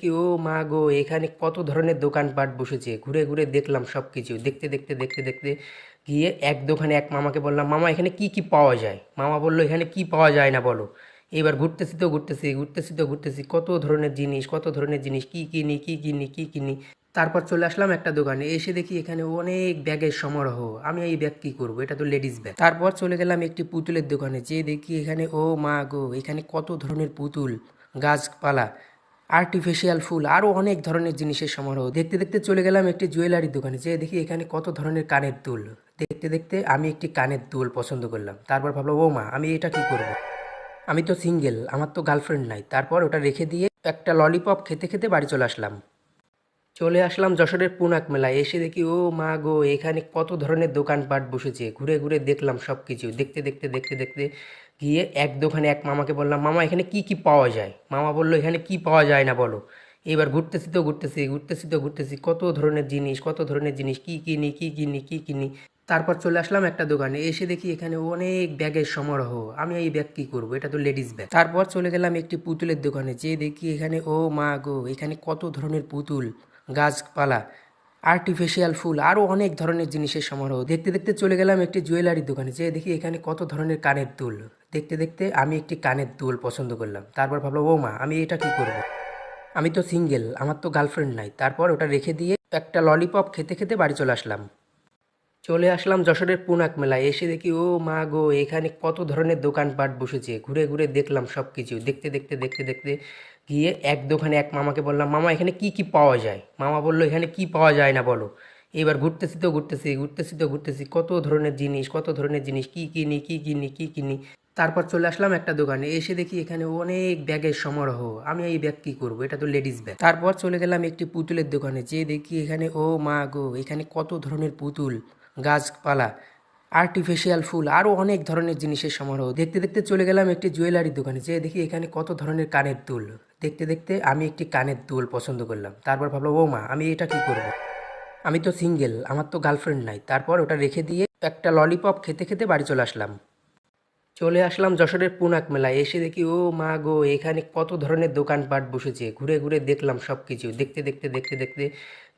কি, ও মা গো, এখানে কত ধরনের দোকানপাট বসেছে? ঘুরে ঘুরে দেখলাম সব কিছু দেখতে দেখতে দেখতে দেখতে গিয়ে এক দোকানে এক মামাকে বললাম, মামা, এখানে কি কি পাওয়া যায়? মামা বলল, এখানে কি পাওয়া যায় না, বলো। এবার ঘুরতেছি তো ঘুরতেছি ঘুরতেছি তো ঘুরতেছি, কত ধরনের জিনিস, কত ধরনের জিনিস, কি কিনি কি কিনি কি কিনি। তারপর চলে আসলাম একটা দোকানে, এসে দেখি এখানে অনেক ব্যাগের সমারোহ। আমি এই ব্যাগ কি করব? এটা তো লেডিস ব্যাগ। তারপর চলে গেলাম একটি পুতুলের দোকানে যে দেখি এখানে, ও মা গো, এখানে কত ধরনের পুতুল, গাছপালা আর্টিফিশিয়াল ফুল আরও অনেক ধরনের জিনিসের সমারোহ। দেখতে দেখতে চলে গেলাম একটি জুয়েলারি দোকানে, যে দেখি এখানে কত ধরনের কানের দুল। দেখতে দেখতে আমি একটি কানের দুল পছন্দ করলাম। তারপর ভাবলাম ও মা আমি এটা কি করব। আমি তো সিঙ্গেল, আমার তো গার্লফ্রেন্ড নাই। তারপর ওটা রেখে দিয়ে একটা ললিপপ খেতে খেতে বাড়ি চলে আসলাম। চলে আসলাম যশোরের পুনাক মেলায়। এসে দেখি, ও মা গো, এখানে কত ধরনের দোকানপাট বসেছে। ঘুরে ঘুরে দেখলাম সব কিছু দেখতে দেখতে দেখতে দেখতে গিয়ে এক দোকানে এক মামাকে বললাম, মামা, এখানে কি কি পাওয়া যায়? মামা বলল, এখানে কি পাওয়া যায় না বলো। এবার ঘুরতেছি তো ঘুরতেছি ঘুরতেছি তো ঘুরতেছি, কত ধরনের জিনিস, কত ধরনের জিনিস, কি কিনি কি কিনি কি কিনি। তারপর চলে আসলাম একটা দোকানে, এসে দেখি এখানে অনেক ব্যাগের সমারোহ। আমি এই ব্যাগ কী করব? এটা তো লেডিস ব্যাগ। তারপর চলে গেলাম একটি পুতুলের দোকানে যে দেখি এখানে, ও মা গো, এখানে কত ধরনের পুতুল, গাছপালা। আর্টিফিশিয়াল ফুল আরও অনেক ধরনের জিনিসের সমারোহ। দেখতে দেখতে চলে গেলাম একটি জুয়েলারি দোকানে যে দেখি এখানে কত ধরনের কানের দুল। দেখতে দেখতে আমি একটি কানের দুল পছন্দ করলাম। তারপর ভাবলাম, ও মা, আমি এটা কি করব। আমি তো সিঙ্গেল, আমার তো গার্লফ্রেন্ড নাই। তারপর ওটা রেখে দিয়ে একটা ললিপপ খেতে খেতে বাড়ি চলে আসলাম। চলে আসলাম যশোরের পুনাক মেলায়। এসে দেখি, ও মা গো, এখানে কত ধরনের দোকানপাট বসেছে। ঘুরে ঘুরে দেখলাম সব কিছু দেখতে দেখতে দেখতে দেখতে গিয়ে এক দোকানে এক মামাকে বললাম, মামা, এখানে কি কি পাওয়া যায়? মামা বলল, এখানে কি পাওয়া যায় না বলো। এবার ঘুরতেছি তো ঘুরতেছি ঘুরতেছি তো ঘুরতেছি, কত ধরনের জিনিস, কত ধরনের জিনিস, কি কিনি কি কিনি কি কিনি। তারপর চলে আসলাম একটা দোকানে, এসে দেখি এখানে অনেক ব্যাগের সমারোহ। আমি এই ব্যাগ কি করব? এটা তো লেডিস ব্যাগ। তারপর চলে গেলাম একটি পুতুলের দোকানে যে দেখি এখানে, ও মা গো, এখানে কত ধরনের পুতুল, গাছপালা আর্টিফিশিয়াল ফুল আরও অনেক ধরনের জিনিসের সমারোহ। দেখতে দেখতে চলে গেলাম একটি জুয়েলারির দোকানে যে দেখি এখানে কত ধরনের কানের দুল দেখতে দেখতে আমি একটি কানের দুল পছন্দ করলাম। তারপর ভাবলাম, ও মা, আমি এটা কি করব। আমি তো সিঙ্গেল, আমার তো গার্লফ্রেন্ড নাই। তারপর ওটা রেখে দিয়ে একটা ললিপপ খেতে খেতে বাড়ি চলে আসলাম। চলে আসলাম যশোরের পুনাক মেলায়। এসে দেখি, ও মা গো, এখানে কত ধরনের দোকানপাট বসেছে? ঘুরে ঘুরে দেখলাম সব কিছু দেখতে দেখতে দেখতে দেখতে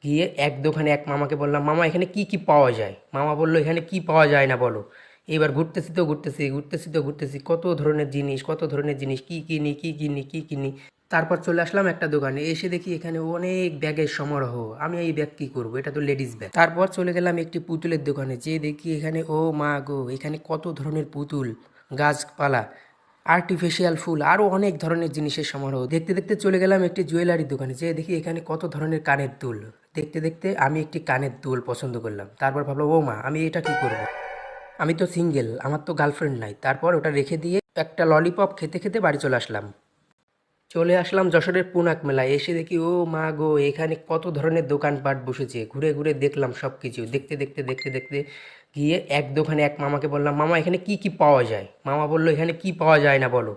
গিয়ে এক দোকানে এক মামাকে বললাম, মামা, এখানে কি কি পাওয়া যায়? মামা বলল, এখানে কি পাওয়া যায় না বলো। এবার ঘুরতেছি তো ঘুরতেছি ঘুরতেছি তো ঘুরতেছি, কত ধরনের জিনিস, কত ধরনের জিনিস, কি কিনি কি কিনি কি কিনি। তারপর চলে আসলাম একটা দোকানে, এসে দেখি এখানে অনেক ব্যাগের সমারোহ। আমি এই ব্যাগ কি করব? এটা তো লেডিস ব্যাগ। তারপর চলে গেলাম একটি পুতুলের দোকানে যে দেখি এখানে, ও মা গো, এখানে কত ধরনের পুতুল, গাছপালা আর্টিফিশিয়াল ফুল আরও অনেক ধরনের জিনিসের সমারোহ। দেখতে দেখতে চলে গেলাম একটি জুয়েলারি দোকানে যে দেখি এখানে কত ধরনের কানের দুল। দেখতে দেখতে আমি একটি কানের দুল পছন্দ করলাম। তারপর ভাবলাম, ও মা, আমি এটা কি করব। আমি তো সিঙ্গেল, আমার তো গার্লফ্রেন্ড নাই। তারপর ওটা রেখে দিয়ে একটা ললিপপ খেতে খেতে বাড়ি চলে আসলাম। চলে আসলাম যশোরের পুনাক মেলায়। এসে দেখি, ও মা গো, এখানে কত ধরনের দোকানপাট বসেছে। ঘুরে ঘুরে দেখলাম সব কিছু দেখতে দেখতে দেখতে দেখতে গিয়ে এক দোকানে এক মামাকে বললাম, মামা, এখানে কি কি পাওয়া যায়? মামা বলল, এখানে কি পাওয়া যায় না, বলো।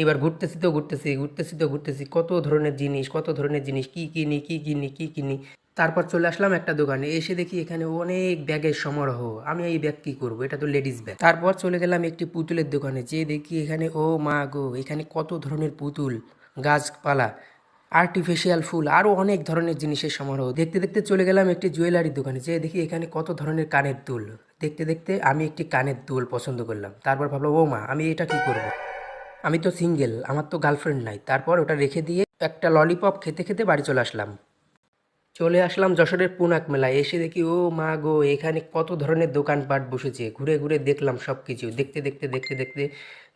এবার ঘুরতেছি তো ঘুরতেছি ঘুরতেছি তো ঘুরতেছি। কত ধরনের জিনিস, কত ধরনের জিনিস, কি কিনি কি কিনি কি কিনি। তারপর চলে আসলাম একটা দোকানে। এসে দেখি এখানে অনেক ব্যাগের সমারোহ। আমি এই ব্যাগ কি করব? এটা তো লেডিস ব্যাগ। তারপর চলে গেলাম একটি পুতুলের দোকানে। যে দেখি এখানে, ও মা গো, এখানে কত ধরনের পুতুল, গাছপালা আর্টিফিশিয়াল ফুল আরও অনেক ধরনের জিনিসের সমারোহ। দেখতে দেখতে চলে গেলাম একটি জুয়েলারির দোকানে। যে দেখি এখানে কত ধরনের কানের দুল। দেখতে দেখতে আমি একটি কানের দুল পছন্দ করলাম। তারপর ভাবলাম, ও মা, আমি এটা কি করব। আমি তো সিঙ্গেল আমার তো গার্লফ্রেন্ড নাই। তারপর ওটা রেখে দিয়ে একটা ললিপপ খেতে খেতে বাড়ি চলে আসলাম। চলে আসলাম যশোরের পুনাক মেলায়। এসে দেখি, ও মা গো, এখানে কত ধরনের দোকানপাট বসেছে। ঘুরে ঘুরে দেখলাম সব কিছু দেখতে দেখতে দেখতে দেখতে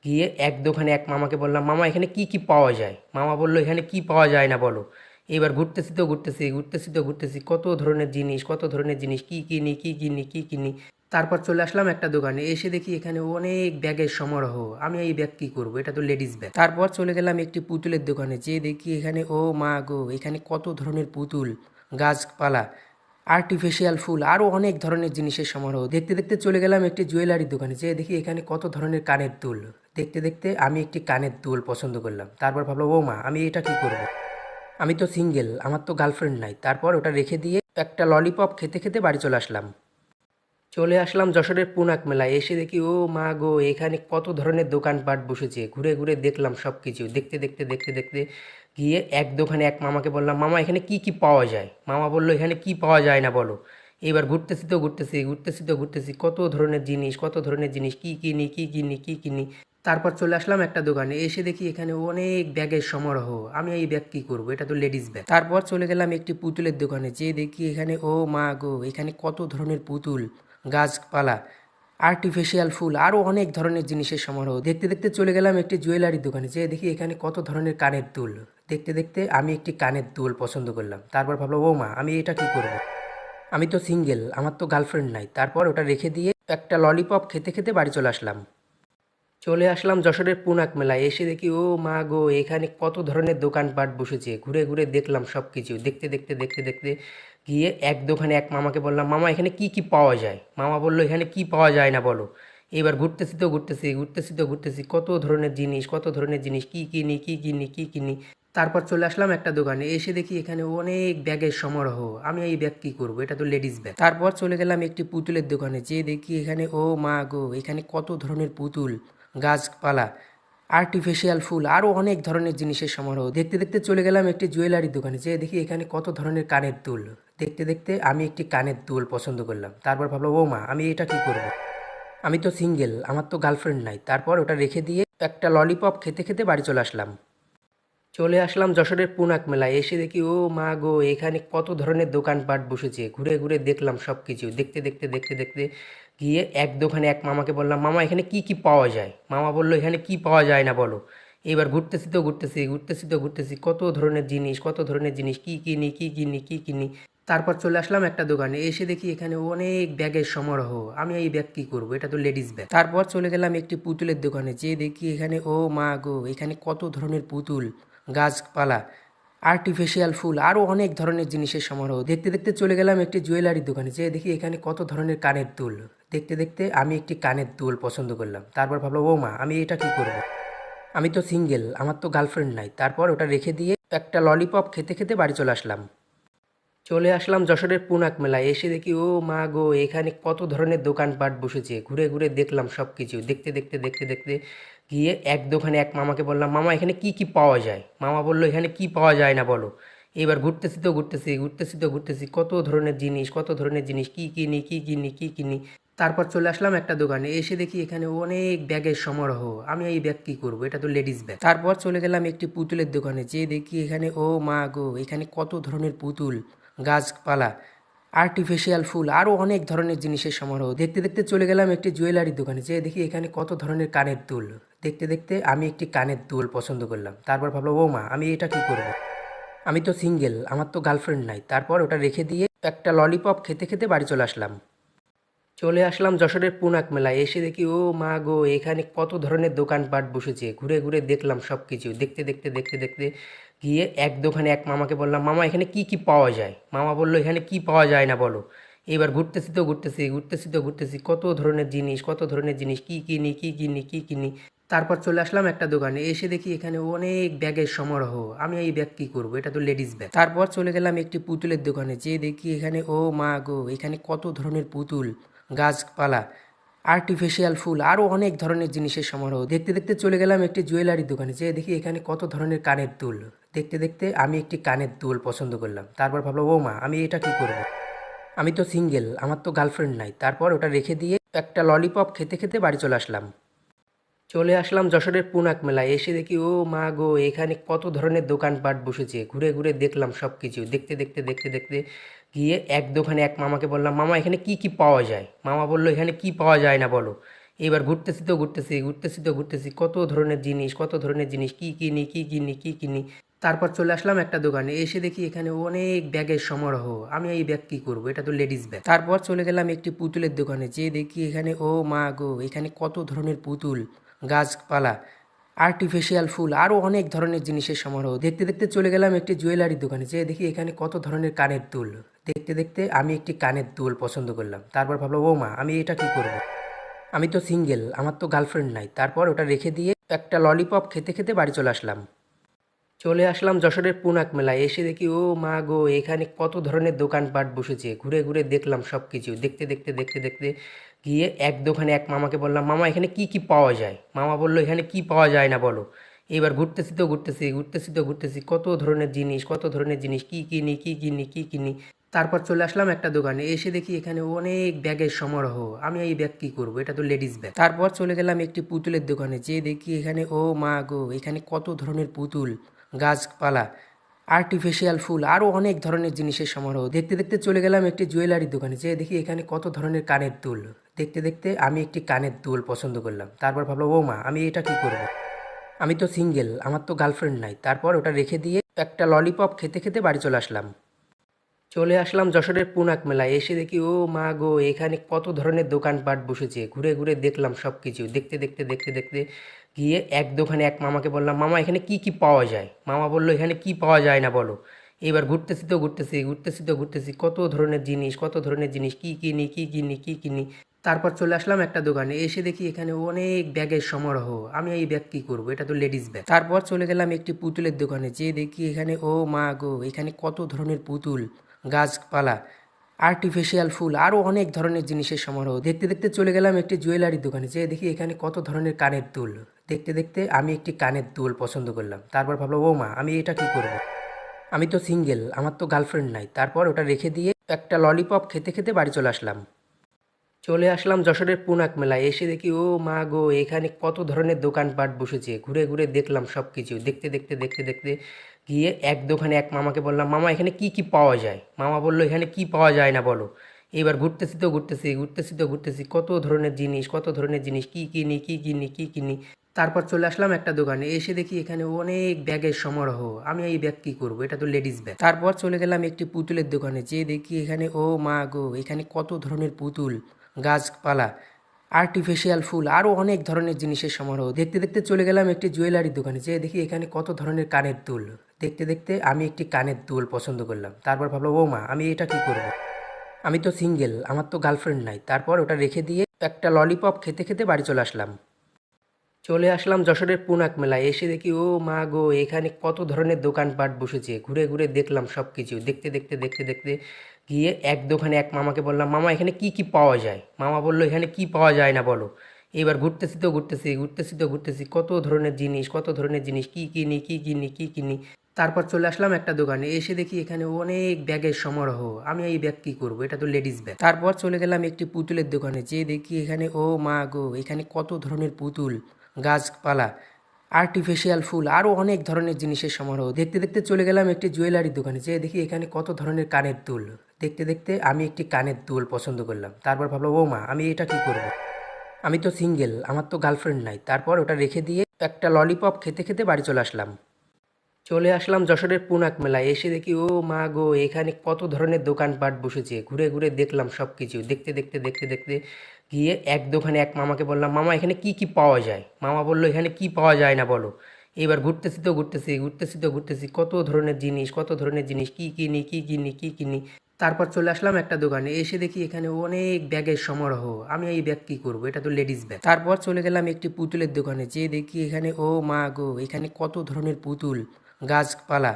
গিয়ে এক দোকানে এক মামাকে বললাম, মামা, এখানে কি কি পাওয়া যায়? মামা বলল, এখানে কি পাওয়া যায় না বলো। এবার ঘুরতেছি তো ঘুরতেছি ঘুরতেছি তো ঘুরতেছি। কত ধরনের জিনিস, কত ধরনের জিনিস, কি কিনি কি কিনি কি কিনি। তারপর চলে আসলাম একটা দোকানে। এসে দেখি এখানে অনেক ব্যাগের সমারোহ। আমি এই ব্যাগ কি করব? এটা তো লেডিস ব্যাগ। তারপর চলে গেলাম একটি পুতুলের দোকানে। যে দেখি এখানে, ও মা গো, এখানে কত ধরনের পুতুল। গাছপালা আর্টিফিশিয়াল ফুল আরও অনেক ধরনের জিনিসের সমারোহ। দেখতে দেখতে চলে গেলাম একটি জুয়েলারি দোকানে, যে দেখি এখানে কত ধরনের কানের দুল। দেখতে দেখতে আমি একটি কানের দুল পছন্দ করলাম। তারপর ভাবলাম ও মা আমি এটা কি করব। আমি তো সিঙ্গেল আমার তো গার্লফ্রেন্ড নাই। তারপর ওটা রেখে দিয়ে একটা ললিপপ খেতে খেতে বাড়ি চলে আসলাম। চলে আসলাম যশোরের পুনাক মেলায়। এসে দেখি, ও মা গো, এখানে কত ধরনের দোকানপাট বসেছে। ঘুরে ঘুরে দেখলাম সব কিছু দেখতে দেখতে দেখতে দেখতে গিয়ে এক দোকানে এক মামাকে বললাম, মামা, এখানে কি কি পাওয়া যায়? মামা বলল, এখানে কি পাওয়া যায় না বলো। এবার ঘুরতেছি তো ঘুরতেছি ঘুরতেছি তো ঘুরতেছি, কত ধরনের জিনিস, কত ধরনের জিনিস, কি কিনি কি কিনি কি কিনি। তারপর চলে আসলাম একটা দোকানে, এসে দেখি এখানে অনেক ব্যাগের সমারোহ, আমি এই ব্যাগ কি করব? এটা তো লেডিস ব্যাগ। তারপর চলে গেলাম একটি পুতুলের দোকানে যে দেখি এখানে, ও মা গো, এখানে কত ধরনের পুতুল, গাছপালা আর্টিফিশিয়াল ফুল আরও অনেক ধরনের জিনিসের সমারোহ। দেখতে দেখতে চলে গেলাম একটি জুয়েলারি দোকানে যে দেখি এখানে কত ধরনের কানের দুল। দেখতে দেখতে আমি একটি কানের দুল পছন্দ করলাম। তারপর ভাবলাম, ও মা, আমি এটা কি করব। আমি তো সিঙ্গেল, আমার তো গার্লফ্রেন্ড নাই। তারপর ওটা রেখে দিয়ে একটা ললিপপ খেতে খেতে বাড়ি চলে আসলাম। চলে আসলাম যশোরের পুনাক মেলায়। এসে দেখি, ও মা গো, এখানে কত ধরনের দোকানপাট বসেছে? ঘুরে ঘুরে দেখলাম সব কিছু দেখতে দেখতে দেখতে দেখতে গিয়ে এক দোকানে এক মামাকে বললাম, মামা, এখানে কি কি পাওয়া যায়? মামা বলল, এখানে কি পাওয়া যায় না বলো। এবার ঘুরতেছি তো ঘুরতেছি ঘুরতেছি তো ঘুরতেছি। কত ধরনের জিনিস, কত ধরনের জিনিস, কি কিনি কি কিনি কি কিনি? তারপর চলে আসলাম একটা দোকানে। এসে দেখি এখানে অনেক ব্যাগের সমারোহ। আমি এই ব্যাগ কি করব? এটা তো লেডিস ব্যাগ। তারপর চলে গেলাম একটি পুতুলের দোকানে। যে দেখি এখানে, ও মা গো, এখানে কত ধরনের পুতুল, গাছপালা আর্টিফিশিয়াল ফুল আরও অনেক ধরনের জিনিসের সমারোহ। দেখতে দেখতে চলে গেলাম একটি জুয়েলারি দোকানে। যে দেখি এখানে কত ধরনের কানের দুল। দেখতে দেখতে আমি একটি কানের দুল পছন্দ করলাম। তারপর ভাবলাম, ও মা, আমি এটা কি করব। আমি তো সিঙ্গেল, আমার তো গার্লফ্রেন্ড নাই। তারপর ওটা রেখে দিয়ে একটা ললিপপ খেতে খেতে বাড়ি চলে আসলাম। চলে আসলাম যশোরের পুনাক মেলায়। এসে দেখি, ও মা গো, এখানে কত ধরনের দোকানপাট বসেছে। ঘুরে ঘুরে দেখলাম সব কিছু দেখতে দেখতে দেখতে দেখতে গিয়ে এক দোকানে এক মামাকে বললাম, মামা, এখানে কি কি পাওয়া যায়? মামা বলল, এখানে কি পাওয়া যায় না বলো। এবার ঘুরতেছি তো ঘুরতেছি ঘুরতেছি তো ঘুরতেছি, কত ধরনের জিনিস, কত ধরনের জিনিস, কি কিনি কি কিনি কি কিনি। তারপর চলে আসলাম একটা দোকানে। এসে দেখি এখানে অনেক ব্যাগের সমারোহ। আমি এই ব্যাগ কী করব? এটা তো লেডিস ব্যাগ। তারপর চলে গেলাম একটি পুতুলের দোকানে। যে দেখি এখানে, ও মা গো, এখানে কত ধরনের পুতুল। গাছপালা আর্টিফিশিয়াল ফুল আরও অনেক ধরনের জিনিসের সমারোহ। দেখতে দেখতে চলে গেলাম একটি জুয়েলারি দোকানে যে দেখি এখানে কত ধরনের কানের দুল। দেখতে দেখতে আমি একটি কানের দুল পছন্দ করলাম। তারপর ভাবলাম, ও মা, আমি এটা কি করব। আমি তো সিঙ্গেল আমার তো গার্লফ্রেন্ড নাই। তারপর ওটা রেখে দিয়ে একটা ললিপপ খেতে খেতে বাড়ি চলে আসলাম। চলে আসলাম যশোরের পুনাক মেলায়। এসে দেখি, ও মা গো, এখানে কত ধরনের দোকানপাট বসেছে। ঘুরে ঘুরে দেখলাম সব কিছু দেখতে দেখতে দেখতে দেখতে গিয়ে এক দোকানে এক মামাকে বললাম, মামা, এখানে কি কি পাওয়া যায়? মামা বলল, এখানে কি পাওয়া যায় না বলো। এবার ঘুরতেছি তো ঘুরতেছি ঘুরতেছি তো ঘুরতেছি, কত ধরনের জিনিস, কত ধরনের জিনিস, কি কিনি কি কিনি কি কিনি। তারপর চলে আসলাম একটা দোকানে, এসে দেখি এখানে অনেক ব্যাগের সমারোহ। আমি এই ব্যাগ কী করব? এটা তো লেডিস ব্যাগ। তারপর চলে গেলাম একটি পুতুলের দোকানে যে দেখি এখানে, ও মা গো, এখানে কত ধরনের পুতুল, গাছপালা। আর্টিফিশিয়াল ফুল আরও অনেক ধরনের জিনিসের সমারোহ। দেখতে দেখতে চলে গেলাম একটি জুয়েলারি দোকানে যে দেখি এখানে কত ধরনের কানের দুল। দেখতে দেখতে আমি একটি কানের দুল পছন্দ করলাম। তারপর ভাবলাম, ও মা, আমি এটা কি করব। আমি তো সিঙ্গেল, আমার তো গার্লফ্রেন্ড নাই। তারপর ওটা রেখে দিয়ে একটা ললিপপ খেতে খেতে বাড়ি চলে আসলাম। চলে আসলাম যশোরের পুনাক মেলায়। এসে দেখি, ও মা গো, এখানে কত ধরনের দোকানপাট বসেছে। ঘুরে ঘুরে দেখলাম সব কিছু দেখতে দেখতে দেখতে দেখতে গিয়ে এক দোকানে এক মামাকে বললাম, মামা, এখানে কি কি পাওয়া যায়? মামা বলল, এখানে কি পাওয়া যায় না বলো। এবার ঘুরতেছি তো ঘুরতেছি ঘুরতেছি তো ঘুরতেছি। কত ধরনের জিনিস, কত ধরনের জিনিস, কি কিনি কি কিনি কি কিনি? তারপর চলে আসলাম একটা দোকানে। এসে দেখি এখানে অনেক ব্যাগের সমারোহ। আমি এই ব্যাগ কি করব? এটা তো লেডিস ব্যাগ। তারপর চলে গেলাম একটি পুতুলের দোকানে। যে দেখি এখানে, ও মা গো, এখানে কত ধরনের পুতুল। গাছপালা আর্টিফিশিয়াল ফুল আরও অনেক ধরনের জিনিসের সমারোহ। দেখতে দেখতে চলে গেলাম একটি জুয়েলারি দোকানে যে দেখি এখানে কত ধরনের কানের দুল। দেখতে দেখতে আমি একটি কানের দুল পছন্দ করলাম। তারপর ভাবলাম, ও মা, আমি এটা কি করব। আমি তো সিঙ্গেল আমার তো গার্লফ্রেন্ড নাই। তারপর ওটা রেখে দিয়ে একটা ললিপপ খেতে খেতে বাড়ি চলে আসলাম। চলে আসলাম যশোরের পুনাক মেলায়। এসে দেখি, ও মা গো, এখানে কত ধরনের দোকানপাট বসেছে। ঘুরে ঘুরে দেখলাম সব কিছু দেখতে দেখতে দেখতে দেখতে গিয়ে এক দোকানে এক মামাকে বললাম, মামা, এখানে কি কি পাওয়া যায়? মামা বলল, এখানে কি পাওয়া যায় না বলো। এবার ঘুরতেছি তো ঘুরতেছি ঘুরতেছি তো ঘুরতেছি, কত ধরনের জিনিস, কত ধরনের জিনিস, কি কিনি কি কিনি কি কিনি। তারপর চলে আসলাম একটা দোকানে, এসে দেখি এখানে অনেক ব্যাগের সমারোহ, আমি এই ব্যাগ কী করব? এটা তো লেডিস ব্যাগ। তারপর চলে গেলাম একটি পুতুলের দোকানে যে দেখি এখানে, ও মা গো, এখানে কত ধরনের পুতুল, গাছপালা। আর্টিফিশিয়াল ফুল আরও অনেক ধরনের জিনিসের সমারোহ। দেখতে দেখতে চলে গেলাম একটি জুয়েলারির দোকানে, যে দেখি এখানে কত ধরনের কানের দুল। দেখতে দেখতে আমি একটি কানের দুল পছন্দ করলাম। তারপর ভাবলাম, ও মা, আমি এটা কি করব। আমি তো সিঙ্গেল, আমার তো গার্লফ্রেন্ড নাই। তারপর ওটা রেখে দিয়ে একটা ললিপপ খেতে খেতে বাড়ি চলে আসলাম। চলে আসলাম যশোরের পুনাক মেলায়। এসে দেখি, ও মা গো, এখানে কত ধরনের দোকানপাট বসেছে। ঘুরে ঘুরে দেখলাম সব কিছু দেখতে দেখতে দেখতে দেখতে গিয়ে এক দোকানে এক মামাকে বললাম, মামা, এখানে কি কি পাওয়া যায়? মামা বলল, এখানে কি পাওয়া যায় না বলো। এবার ঘুরতেছি তো ঘুরতেছি ঘুরতেছি তো ঘুরতেছি, কত ধরনের জিনিস, কত ধরনের জিনিস, কি কিনি কি কিনি কি কিনি। তারপর চলে আসলাম একটা দোকানে, এসে দেখি এখানে অনেক ব্যাগের সমারোহ, আমি এই ব্যাগ কি করব? এটা তো লেডিস ব্যাগ। তারপর চলে গেলাম একটি পুতুলের দোকানে যে দেখি এখানে, ও মা গো, এখানে কত ধরনের পুতুল, গাছপালা। আর্টিফিশিয়াল ফুল আরও অনেক ধরনের জিনিসের সমারোহ। দেখতে দেখতে চলে গেলাম একটি জুয়েলারি দোকানে, যে দেখি এখানে কত ধরনের কানের দুল। দেখতে দেখতে আমি একটি কানের দুল পছন্দ করলাম। তারপর ভাবলাম, ও মা, আমি এটা কি করব। আমি তো সিঙ্গেল, আমার তো গার্লফ্রেন্ড নাই। তারপর ওটা রেখে দিয়ে একটা ললিপপ খেতে খেতে বাড়ি চলে আসলাম। চলে আসলাম যশোরের পুনাক মেলায়। এসে দেখি, ও মা গো, এখানে কত ধরনের দোকানপাট বসেছে। ঘুরে ঘুরে দেখলাম সব কিছু দেখতে দেখতে দেখতে দেখতে গিয়ে এক দোকানে এক মামাকে বললাম, মামা, এখানে কি কি পাওয়া যায়? মামা বলল, এখানে কি পাওয়া যায় না বলো। এবার ঘুরতেছি তো ঘুরতেছি ঘুরতেছি তো ঘুরতেছি, কত ধরনের জিনিস, কত ধরনের জিনিস, কি কিনি কি কিনি কি কিনি। তারপর চলে আসলাম একটা দোকানে, এসে দেখি এখানে অনেক ব্যাগের সমারোহ, আমি এই ব্যাগ কি করব? এটা তো লেডিস ব্যাগ। তারপর চলে গেলাম একটি পুতুলের দোকানে যে দেখি এখানে, ও মা গো, এখানে কত ধরনের পুতুল, গাছপালা আর্টিফিশিয়াল ফুল আরও অনেক ধরনের জিনিসের সমারোহ। দেখতে দেখতে চলে গেলাম একটি জুয়েলারি দোকানে যে দেখি এখানে কত ধরনের কানের দুল। দেখতে দেখতে আমি একটি কানের দুল পছন্দ করলাম। তারপর ভাবলাম, ও মা, আমি এটা কি করব। আমি তো সিঙ্গেল, আমার তো গার্লফ্রেন্ড নাই। তারপর ওটা রেখে দিয়ে একটা ললিপপ খেতে খেতে বাড়ি চলে আসলাম। চলে আসলাম যশোরের পুনাক মেলায়। এসে দেখি, ও মা গো, এখানে কত ধরনের দোকানপাট বসেছে? ঘুরে ঘুরে দেখলাম সব কিছু দেখতে দেখতে দেখতে দেখতে গিয়ে এক দোকানে এক মামাকে বললাম, মামা, এখানে কি কি পাওয়া যায়? মামা বলল, এখানে কি পাওয়া যায় না বলো। এবার ঘুরতেছি তো ঘুরতেছি ঘুরতেছি তো ঘুরতেছি, কত ধরনের জিনিস, কত ধরনের জিনিস, কি কিনি কি কিনি কি কিনি। তারপর চলে আসলাম একটা দোকানে, এসে দেখি এখানে অনেক ব্যাগের সমারোহ। আমি এই ব্যাগ কি করব? এটা তো লেডিস ব্যাগ। তারপর চলে গেলাম একটি পুতুলের দোকানে যে দেখি এখানে, ও মা গো, এখানে কত ধরনের পুতুল, গাছপালা আর্টিফিশিয়াল ফুল আরও অনেক ধরনের জিনিসের সমারোহ। দেখতে দেখতে চলে গেলাম একটি জুয়েলারি দোকানে যে দেখি এখানে কত ধরনের কানের দুল। দেখতে দেখতে আমি একটি কানের দুল পছন্দ করলাম। তারপর ভাবলাম, ও মা, আমি এটা কি করব। আমি তো সিঙ্গেল, আমার তো গার্লফ্রেন্ড নাই। তারপর ওটা রেখে দিয়ে একটা ললিপপ খেতে খেতে বাড়ি চলে আসলাম। চলে আসলাম যশোরের পুনাক মেলায়। এসে দেখি, ও মা গো, এখানে কত ধরনের দোকানপাট বসেছে। ঘুরে ঘুরে দেখলাম সব কিছু দেখতে দেখতে দেখতে দেখতে গিয়ে এক দোকানে এক মামাকে বললাম, মামা, এখানে কি কি পাওয়া যায়? মামা বলল, এখানে কি পাওয়া যায় না বলো। এবার ঘুরতেছি তো ঘুরতেছি ঘুরতেছি তো ঘুরতেছি। কত ধরনের জিনিস, কত ধরনের জিনিস, কি কিনি কি কিনি কি কিনি। তারপর চলে আসলাম একটা দোকানে। এসে দেখি এখানে অনেক ব্যাগের সমারোহ। আমি এই ব্যাগ কি করব? এটা তো লেডিস ব্যাগ। তারপর চলে গেলাম একটি পুতুলের দোকানে। যে দেখি এখানে, ও মা গো, এখানে কত ধরনের পুতুল, গাছপালা আর্টিফিশিয়াল ফুল আরও অনেক ধরনের জিনিসের সমারোহ। দেখতে দেখতে চলে গেলাম একটি জুয়েলারি দোকানে। যে দেখি এখানে কত ধরনের কানের দুল। দেখতে দেখতে আমি একটি কানের দুল পছন্দ করলাম। তারপর ভাবলাম, ও মা, আমি এটা কি করব। আমি তো সিঙ্গেল, আমার তো গার্লফ্রেন্ড নাই। তারপর ওটা রেখে দিয়ে একটা ললিপপ খেতে খেতে বাড়ি চলে আসলাম। চলে আসলাম যশোরের পুনাক মেলায়। এসে দেখি, ও মা গো, এখানে কত ধরনের দোকানপাট বসেছে। ঘুরে ঘুরে দেখলাম সব কিছু দেখতে দেখতে দেখতে দেখতে গিয়ে এক দোকানে এক মামাকে বললাম, মামা, এখানে কি কি পাওয়া যায়? মামা বলল, এখানে কি পাওয়া যায় না বলো। এবার ঘুরতেছি তো ঘুরতেছি ঘুরতেছি তো ঘুরতেছি, কত ধরনের জিনিস, কত ধরনের জিনিস, কি কিনি কি কিনি কি কিনি। তারপর চলে আসলাম একটা দোকানে। এসে দেখি এখানে অনেক ব্যাগের সমারোহ। আমি এই ব্যাগ কী করব? এটা তো লেডিস ব্যাগ। তারপর চলে গেলাম একটি পুতুলের দোকানে। যে দেখি এখানে, ও মা গো, এখানে কত ধরনের পুতুল। গাছপালা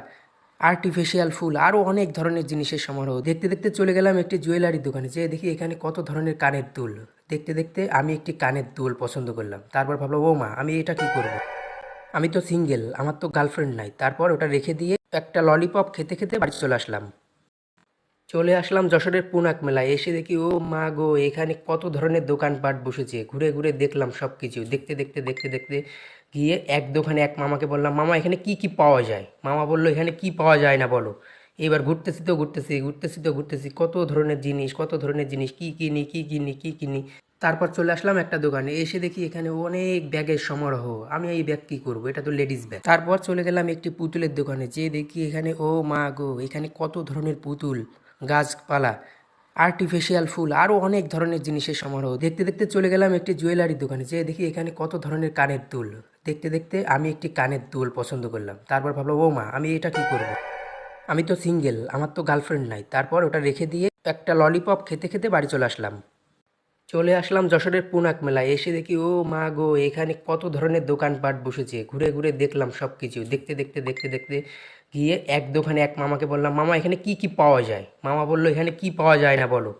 আর্টিফিশিয়াল ফুল আরও অনেক ধরনের জিনিসের সমারোহ। দেখতে দেখতে চলে গেলাম একটি জুয়েলারি দোকানে, যে দেখি এখানে কত ধরনের কানের দুল। দেখতে দেখতে আমি একটি কানের দুল পছন্দ করলাম। তারপর ভাবলাম ও মা আমি এটা কি করব। আমি তো সিঙ্গেল আমার তো গার্লফ্রেন্ড নাই। তারপর ওটা রেখে দিয়ে একটা ললিপপ খেতে খেতে বাড়ি চলে আসলাম। চলে আসলাম যশোরের পুনাক মেলায়। এসে দেখি, ও মা গো, এখানে কত ধরনের দোকানপাট বসেছে? ঘুরে ঘুরে দেখলাম সব কিছু দেখতে দেখতে দেখতে দেখতে গিয়ে এক দোকানে এক মামাকে বললাম, মামা, এখানে কি কি পাওয়া যায়? মামা বলল, এখানে কি পাওয়া যায় না বলো। এবার ঘুরতেছি তো ঘুরতেছি ঘুরতেছি তো ঘুরতেছি, কত ধরনের জিনিস, কত ধরনের জিনিস, কি কিনি কি কিনি কি কিনি। তারপর চলে আসলাম একটা দোকানে, এসে দেখি এখানে অনেক ব্যাগের সমারোহ। আমি এই ব্যাগ কি করব? এটা তো লেডিস ব্যাগ। তারপর চলে গেলাম একটি পুতুলের দোকানে যে দেখি এখানে, ও মা গো, এখানে কত ধরনের পুতুল, গাছপালা আর্টিফিশিয়াল ফুল আরও অনেক ধরনের জিনিসের সমারোহ। দেখতে দেখতে চলে গেলাম একটি জুয়েলারি দোকানে যে দেখি এখানে কত ধরনের কানের দুল দেখতে দেখতে আমি একটি কানের দুল পছন্দ করলাম। তারপর ভাবলাম, ও মা, আমি এটা কি করব। আমি তো সিঙ্গেল, আমার তো গার্লফ্রেন্ড নাই। তারপর ওটা রেখে দিয়ে একটা ললিপপ খেতে খেতে বাড়ি চলে আসলাম। চলে আসলাম যশোরের পুনাক মেলায়। এসে দেখি, ও মা গো, এখানে কত ধরনের দোকানপাট বসেছে? ঘুরে ঘুরে দেখলাম সব কিছু দেখতে দেখতে দেখতে দেখতে গিয়ে এক দোকানে এক মামাকে বললাম, মামা, এখানে কি কি পাওয়া যায়? মামা বলল, এখানে কি পাওয়া যায় না বলো।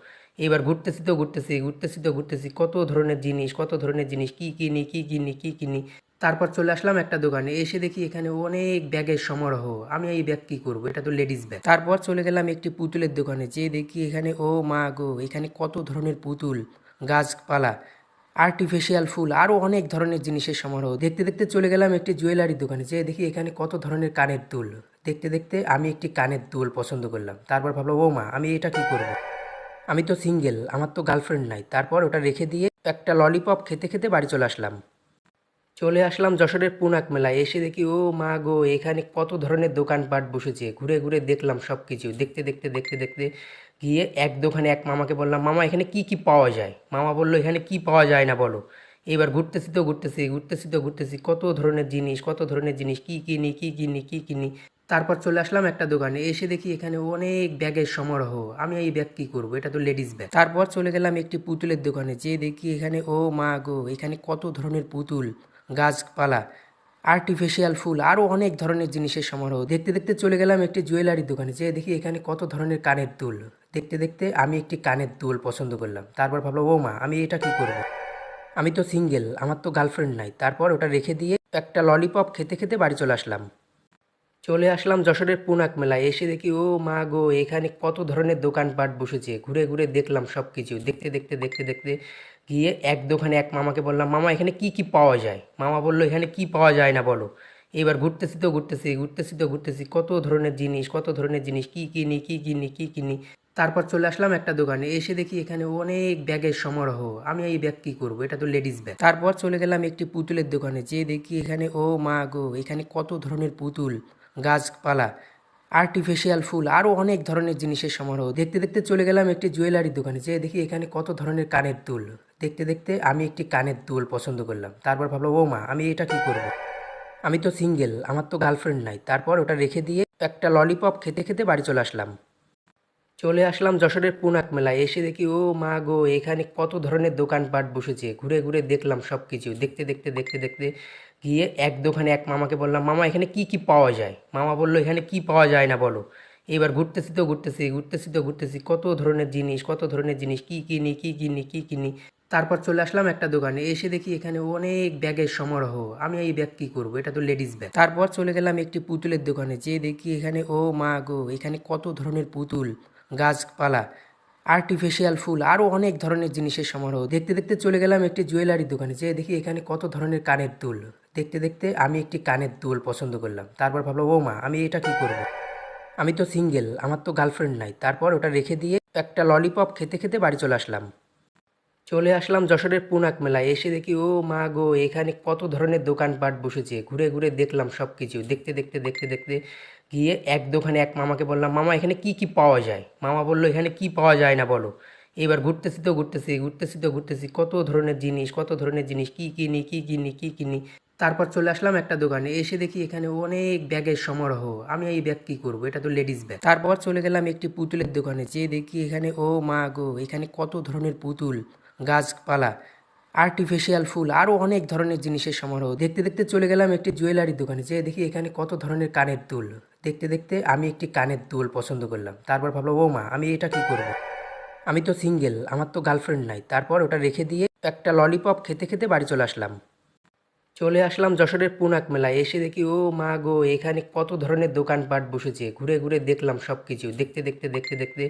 এবার ঘুরতেছি তো ঘুরতেছি ঘুরতেছি তো ঘুরতেছি, কত ধরনের জিনিস, কত ধরনের জিনিস, কি কিনি কি কিনি কি কিনি। তারপর চলে আসলাম একটা দোকানে, এসে দেখি এখানে অনেক ব্যাগের সমারোহ। আমি এই ব্যাগ কি করব? এটা তো লেডিস ব্যাগ তারপর চলে গেলাম একটি পুতুলের দোকানে, যে দেখি এখানে, ও মা গো, এখানে কত ধরনের পুতুল, গাছপালা আর্টিফিশিয়াল ফুল আরও অনেক ধরনের জিনিসের সমারোহ। দেখতে দেখতে চলে গেলাম একটি জুয়েলারি দোকানে, যে দেখি এখানে কত ধরনের কানের দুল। দেখতে দেখতে আমি একটি কানের দুল পছন্দ করলাম। তারপর ভাবলাম, ও মা, আমি এটা কি করব? আমি তো সিঙ্গেল, আমার তো গার্লফ্রেন্ড নাই। তারপর ওটা রেখে দিয়ে একটা ললিপপ খেতে খেতে বাড়ি চলে আসলাম। চলে আসলাম যশোরের পুনাক মেলায়। এসে দেখি, ও মা গো, এখানে কত ধরনের দোকানপাট বসেছে। ঘুরে ঘুরে দেখলাম সব কিছু দেখতে দেখতে দেখতে দেখতে গিয়ে এক দোকানে এক মামাকে বললাম, মামা, এখানে কি কি পাওয়া যায়? মামা বলল, এখানে কি পাওয়া যায় না বলো। এবার ঘুরতেছি তো ঘুরতেছি ঘুরতেছি তো ঘুরতেছি। কত ধরনের জিনিস, কত ধরনের জিনিস, কি কিনি কি কিনি কি কিনি। তারপর চলে আসলাম একটা দোকানে। এসে দেখি এখানে অনেক ব্যাগের সমারোহ। আমি এই ব্যাগ কি করব? এটা তো লেডিস ব্যাগ তারপর চলে গেলাম একটি পুতুলের দোকানে। যে দেখি এখানে, ও মা গো, এখানে কত ধরনের পুতুল, গাছপালা আর্টিফিশিয়াল ফুল আরও অনেক ধরনের জিনিসের সমারোহ। দেখতে দেখতে চলে গেলাম একটি জুয়েলারি দোকানে। যে দেখি এখানে কত ধরনের কানের দুল। দেখতে দেখতে আমি একটি কানের দুল পছন্দ করলাম। তারপর ভাবলাম, ও মা, আমি এটা কি করব? আমি তো সিঙ্গেল আমার তো গার্লফ্রেন্ড নাই। তারপর ওটা রেখে দিয়ে একটা ললিপপ খেতে খেতে বাড়ি চলে আসলাম। চলে আসলাম যশোরের পুনাক মেলায়। এসে দেখি, ও মা গো, এখানে কত ধরনের দোকানপাট বসেছে। ঘুরে ঘুরে দেখলাম সব কিছু দেখতে দেখতে দেখতে দেখতে গিয়ে এক দোকানে এক মামাকে বললাম, মামা, এখানে কি কি পাওয়া যায়? মামা বলল, এখানে কি পাওয়া যায় না বলো। এবার ঘুরতেছি তো ঘুরতেছি ঘুরতেছি তো ঘুরতেছি। কত ধরনের জিনিস, কত ধরনের জিনিস, কি কিনি কি কিনি কি কিনি। তারপর চলে আসলাম একটা দোকানে। এসে দেখি এখানে অনেক ব্যাগের সমারোহ। আমি এই ব্যাগ কী করব? এটা তো লেডিস ব্যাগ। তারপর চলে গেলাম একটি পুতুলের দোকানে। যে দেখি এখানে, ও মা গো, এখানে কত ধরনের পুতুল। গাছপালা আর্টিফিশিয়াল ফুল আরও অনেক ধরনের জিনিসের সমারোহ। দেখতে দেখতে চলে গেলাম একটি জুয়েলারি দোকানে, যে দেখি এখানে কত ধরনের কানের দুল। দেখতে দেখতে আমি একটি কানের দুল পছন্দ করলাম। তারপর ভাবলাম, ও মা, আমি এটা কি করব? আমি তো সিঙ্গেল আমার তো গার্লফ্রেন্ড নাই। তারপর ওটা রেখে দিয়ে একটা ললিপপ খেতে খেতে বাড়ি চলে আসলাম। চলে আসলাম যশোরের পুনাক মেলায়। এসে দেখি, ও মা গো, এখানে কত ধরনের দোকানপাট বসেছে। ঘুরে ঘুরে দেখলাম সব কিছু দেখতে দেখতে দেখতে দেখতে গিয়ে এক দোকানে এক মামাকে বললাম, মামা, এখানে কি কি পাওয়া যায়? মামা বলল, এখানে কি পাওয়া যায় না বলো। এবার ঘুরতেছি তো ঘুরতেছি ঘুরতেছি তো ঘুরতেছি, কত ধরনের জিনিস, কত ধরনের জিনিস, কি কিনি কি কিনি কি কিনি। তারপর চলে আসলাম একটা দোকানে, এসে দেখি এখানে অনেক ব্যাগের সমারোহ। আমি এই ব্যাগ কি করব? এটা তো লেডিস ব্যাগ। তারপর চলে গেলাম একটি পুতুলের দোকানে যে দেখি এখানে, ও মা গো, এখানে কত ধরনের পুতুল, গাছপালা আর্টিফিশিয়াল ফুল আরও অনেক ধরনের জিনিসের সমারোহ। দেখতে দেখতে চলে গেলাম একটি জুয়েলারির দোকানে যে দেখি এখানে কত ধরনের কানের দুল দেখতে দেখতে আমি একটি কানের দুল পছন্দ করলাম। তারপর ভাবলাম, ও মা, আমি এটা কি করব? আমি তো সিঙ্গেল, আমার তো গার্লফ্রেন্ড নাই। তারপর ওটা রেখে দিয়ে একটা ললিপপ খেতে খেতে বাড়ি চলে আসলাম। চলে আসলাম যশোরের পুনাক মেলায়। এসে দেখি, ও মা গো, এখানে কত ধরনের দোকানপাট বসেছে? ঘুরে ঘুরে দেখলাম সব কিছু দেখতে দেখতে দেখতে দেখতে গিয়ে এক দোকানে এক মামাকে বললাম, মামা, এখানে কি কি পাওয়া যায়? মামা বলল, এখানে কি পাওয়া যায় না বলো। এবার ঘুরতেছি তো ঘুরতেছি ঘুরতেছি তো ঘুরতেছি, কত ধরনের জিনিস, কত ধরনের জিনিস, কি কিনি কি কিনি কি কিনি। তারপর চলে আসলাম একটা দোকানে, এসে দেখি এখানে অনেক ব্যাগের সমারোহ। আমি এই ব্যাগ কি করব? এটা তো লেডিস ব্যাগ। তারপর চলে গেলাম একটি পুতুলের দোকানে যে দেখি এখানে, ও মা গো, এখানে কত ধরনের পুতুল, গাছপালা আর্টিফিশিয়াল ফুল আরও অনেক ধরনের জিনিসের সমারোহ। দেখতে দেখতে চলে গেলাম একটি জুয়েলারি দোকানে যে দেখি এখানে কত ধরনের কানের দুল। দেখতে দেখতে আমি একটি কানের দুল পছন্দ করলাম। তারপর ভাবলাম, ও মা, আমি এটা কি করব? আমি তো সিঙ্গেল, আমার তো গার্লফ্রেন্ড নাই। তারপর ওটা রেখে দিয়ে একটা ললিপপ খেতে খেতে বাড়ি চলে আসলাম। চলে আসলাম যশোরের পুনাক মেলায়। এসে দেখি, ও মা গো, এখানে কত ধরনের দোকানপাট বসেছে। ঘুরে ঘুরে দেখলাম সব কিছু দেখতে দেখতে দেখতে দেখতে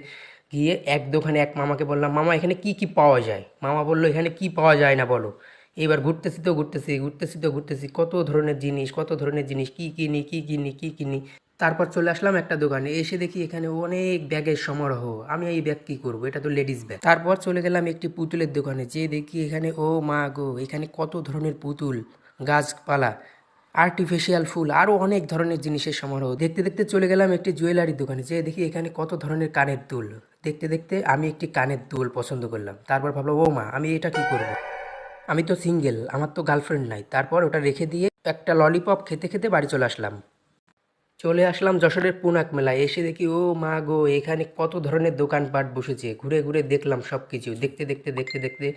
গিয়ে এক দোকানে এক মামাকে বললাম, মামা, এখানে কি কি পাওয়া যায়? মামা বলল, এখানে কি পাওয়া যায় না বলো। এবার ঘুরতেছি তো ঘুরতেছি ঘুরতেছি তো ঘুরতেছি। কত ধরনের জিনিস, কত ধরনের জিনিস, কি কিনি কি কিনি কি কিনি। তারপর চলে আসলাম একটা দোকানে। এসে দেখি এখানে অনেক ব্যাগের সমারোহ। আমি এই ব্যাগ কি করব? এটা তো লেডিস ব্যাগ। তারপর চলে গেলাম একটি পুতুলের দোকানে। যে দেখি এখানে, ও মা গো, এখানে কত ধরনের পুতুল, গাছপালা আর্টিফিশিয়াল ফুল আরও অনেক ধরনের জিনিসের সমারোহ। দেখতে দেখতে চলে গেলাম একটি জুয়েলারি দোকানে। যে দেখি এখানে কত ধরনের কানের দুল। দেখতে দেখতে আমি একটি কানের দুল পছন্দ করলাম। তারপর ভাবলাম, ও মা, আমি এটা কি করব? আমি তো সিঙ্গেল আমার তো গার্লফ্রেন্ড নাই। তারপর ওটা রেখে দিয়ে একটা ললিপপ খেতে খেতে বাড়ি চলে আসলাম। চলে আসলাম যশোরের পুনাক মেলায়। এসে দেখি, ও মা গো, এখানে কত ধরনের দোকানপাট বসেছে। ঘুরে ঘুরে দেখলাম সব কিছু দেখতে দেখতে দেখতে দেখতে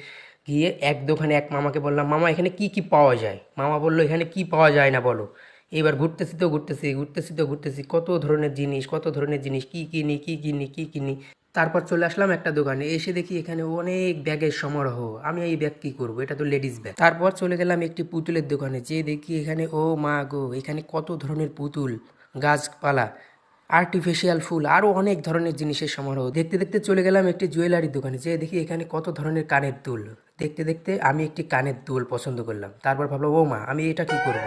গিয়ে এক দোকানে এক মামাকে বললাম, মামা, এখানে কি কি পাওয়া যায়? মামা বলল, এখানে কি পাওয়া যায় না বলো। এবার ঘুরতেছি তো ঘুরতেছি ঘুরতেছি তো ঘুরতেছি, কত ধরনের জিনিস, কত ধরনের জিনিস, কি কিনি কি কিনি কি কিনি। তারপর চলে আসলাম একটা দোকানে। এসে দেখি এখানে অনেক ব্যাগের সমারোহ। আমি এই ব্যাগ কি করব? এটা তো লেডিস ব্যাগ। তারপর চলে গেলাম একটি পুতুলের দোকানে। যে দেখি এখানে, ও মা গো, এখানে কত ধরনের পুতুল। গাছপালা আর্টিফিশিয়াল ফুল আরও অনেক ধরনের জিনিসের সমারোহ। দেখতে দেখতে চলে গেলাম একটি জুয়েলারি দোকানে যে দেখি এখানে কত ধরনের কানের দুল। দেখতে দেখতে আমি একটি কানের দুল পছন্দ করলাম। তারপর ভাবলাম, ও মা, আমি এটা কি করব?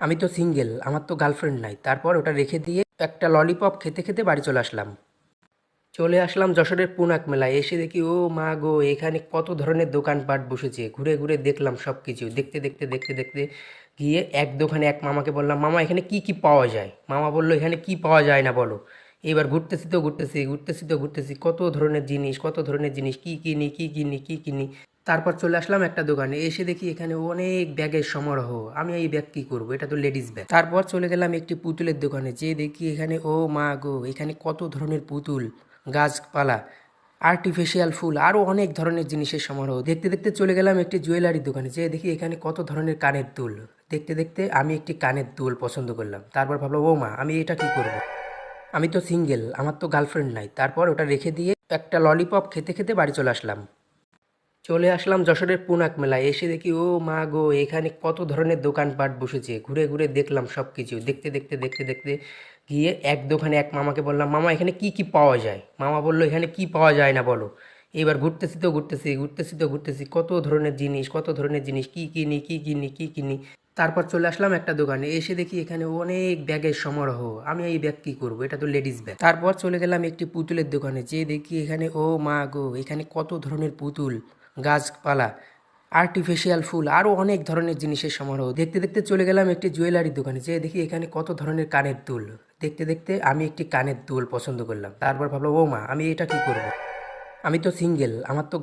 আমি তো সিঙ্গেল আমার তো গার্লফ্রেন্ড নাই। তারপর ওটা রেখে দিয়ে একটা ললিপপ খেতে খেতে বাড়ি চলে আসলাম। চলে আসলাম যশোরের পুনাক মেলায়। এসে দেখি, ও মা গো, এখানে কত ধরনের দোকানপাট বসেছে। ঘুরে ঘুরে দেখলাম সব কিছু দেখতে দেখতে দেখতে দেখতে গিয়ে এক দোকানে এক মামাকে বললাম, মামা, এখানে কি কি পাওয়া যায়? মামা বলল, এখানে কি পাওয়া যায় না বলো। এবার ঘুরতেছি তো ঘুরতেছি ঘুরতেছি তো ঘুরতেছি, কত ধরনের জিনিস, কত ধরনের জিনিস, কি কিনি কি কিনি কি কিনি। তারপর চলে আসলাম একটা দোকানে, এসে দেখি এখানে অনেক ব্যাগের সমারোহ। আমি এই ব্যাগ কী করব? এটা তো লেডিস ব্যাগ। তারপর চলে গেলাম একটি পুতুলের দোকানে যে দেখি এখানে, ও মা গো, এখানে কত ধরনের পুতুল, গাছপালা। আর্টিফিশিয়াল ফুল আরও অনেক ধরনের জিনিসের সমারোহ। দেখতে দেখতে চলে গেলাম একটি জুয়েলারি দোকানে যে দেখি এখানে কত ধরনের কানের দুল। দেখতে দেখতে আমি একটি কানের দুল পছন্দ করলাম। তারপর ভাবলাম ও মা আমি এটা কি করব? আমি তো সিঙ্গেল, আমার তো গার্লফ্রেন্ড নাই। তারপর ওটা রেখে দিয়ে একটা ললিপপ খেতে খেতে বাড়ি চলে আসলাম। চলে আসলাম যশোরের পুনাক মেলায়। এসে দেখি, ও মা গো, এখানে কত ধরনের দোকানপাট বসেছে। ঘুরে ঘুরে দেখলাম সব কিছু দেখতে দেখতে দেখতে দেখতে গিয়ে এক দোকানে এক মামাকে বললাম, মামা, এখানে কি কি পাওয়া যায়? মামা বলল, এখানে কি পাওয়া যায় না বলো। এবার ঘুরতেছি তো ঘুরতেছি ঘুরতেছি তো ঘুরতেছি, কত ধরনের জিনিস, কত ধরনের জিনিস, কি কিনি কি কিনি কি কিনি। তারপর চলে আসলাম একটা দোকানে, এসে দেখি এখানে অনেক ব্যাগের সমারোহ। আমি এই ব্যাগ কী করব? এটা তো লেডিস ব্যাগ। তারপর চলে গেলাম একটি পুতুলের দোকানে যে দেখি এখানে, ও মা গো, এখানে কত ধরনের পুতুল, গাছপালা। আর্টিফিশিয়াল ফুল আরও অনেক ধরনের জিনিসের সমারোহ। দেখতে দেখতে চলে গেলাম একটি জুয়েলারির দোকানে যে দেখি এখানে কত ধরনের কানের দুল। দেখতে দেখতে আমি একটি কানের দুল পছন্দ করলাম। তারপর ভাবলাম ও মা আমি এটা কি করব? আমি তো সিঙ্গেল, আমার তো